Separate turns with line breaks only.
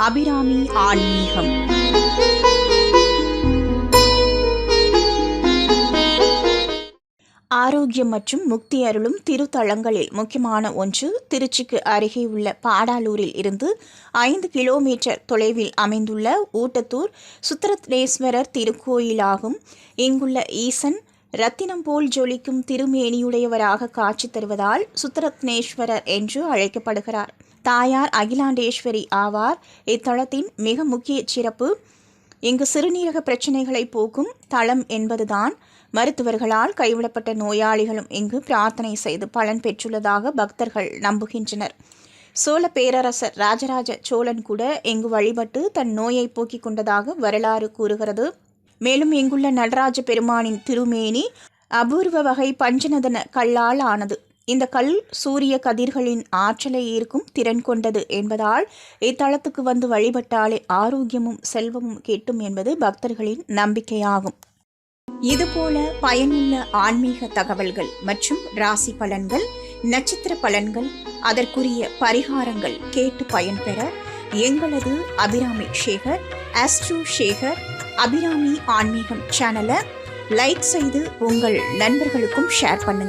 அபிராமி ஆன்மீகம். ஆரோக்கியம் மற்றும் முக்தி அருளும் திருத்தலங்களில் முக்கியமான ஒன்று திருச்சிக்கு அருகே உள்ள பாடாலூரில் இருந்து ஐந்து கிலோமீட்டர் தொலைவில் அமைந்துள்ள ஊட்டத்தூர் சுத்திரத்னேஸ்வரர் திருக்கோயிலாகும். இங்குள்ள ஈசன் ரத்தினம் போல் ஜொலிக்கும் திருமேனியுடையவராக காட்சி தருவதால் சுத்திரத்னேஸ்வரர் என்று அழைக்கப்படுகிறார். தாயார் அகிலாண்டேஸ்வரி ஆவார். இத்தலத்தின் மிக முக்கிய சிறப்பு இங்கு சிறுநீரக பிரச்சனைகளை போக்கும் தளம் என்பதுதான். மருத்துவர்களால் கைவிடப்பட்ட நோயாளிகளும் இங்கு பிரார்த்தனை செய்து பலன் பெற்றுள்ளதாக பக்தர்கள் நம்புகின்றனர். சோழ பேரரசர் ராஜராஜ சோழன் கூட இங்கு வழிபட்டு தன் நோயை போக்கிக் கொண்டதாக வரலாறு கூறுகிறது. மேலும் இங்குள்ள நடராஜ பெருமானின் திருமேனி அபூர்வ வகை பஞ்சநதன கல்லால் ஆனது. இந்த கல் சூரிய கதிர்களின் ஆற்றலை ஈர்க்கும் திறன் கொண்டது என்பதால் இத்தலத்துக்கு வந்து வழிபட்டாலே ஆரோக்கியமும் செல்வமும் கிட்டும் என்பது பக்தர்களின் நம்பிக்கையாகும். இதுபோல பயனுள்ள ஆன்மீக தகவல்கள் மற்றும் ராசி பலன்கள் நட்சத்திர பலன்கள் அதற்குரிய பரிகாரங்கள் கேட்டு பயன்பெற எங்களது அபிராமி சேகர் அஸ்ட்ரோ சேகர் அபிராமி ஆன்மீகம் சேனலை லைக் செய்து உங்கள் நண்பர்களுக்கும் ஷேர் பண்ணுங்கள்.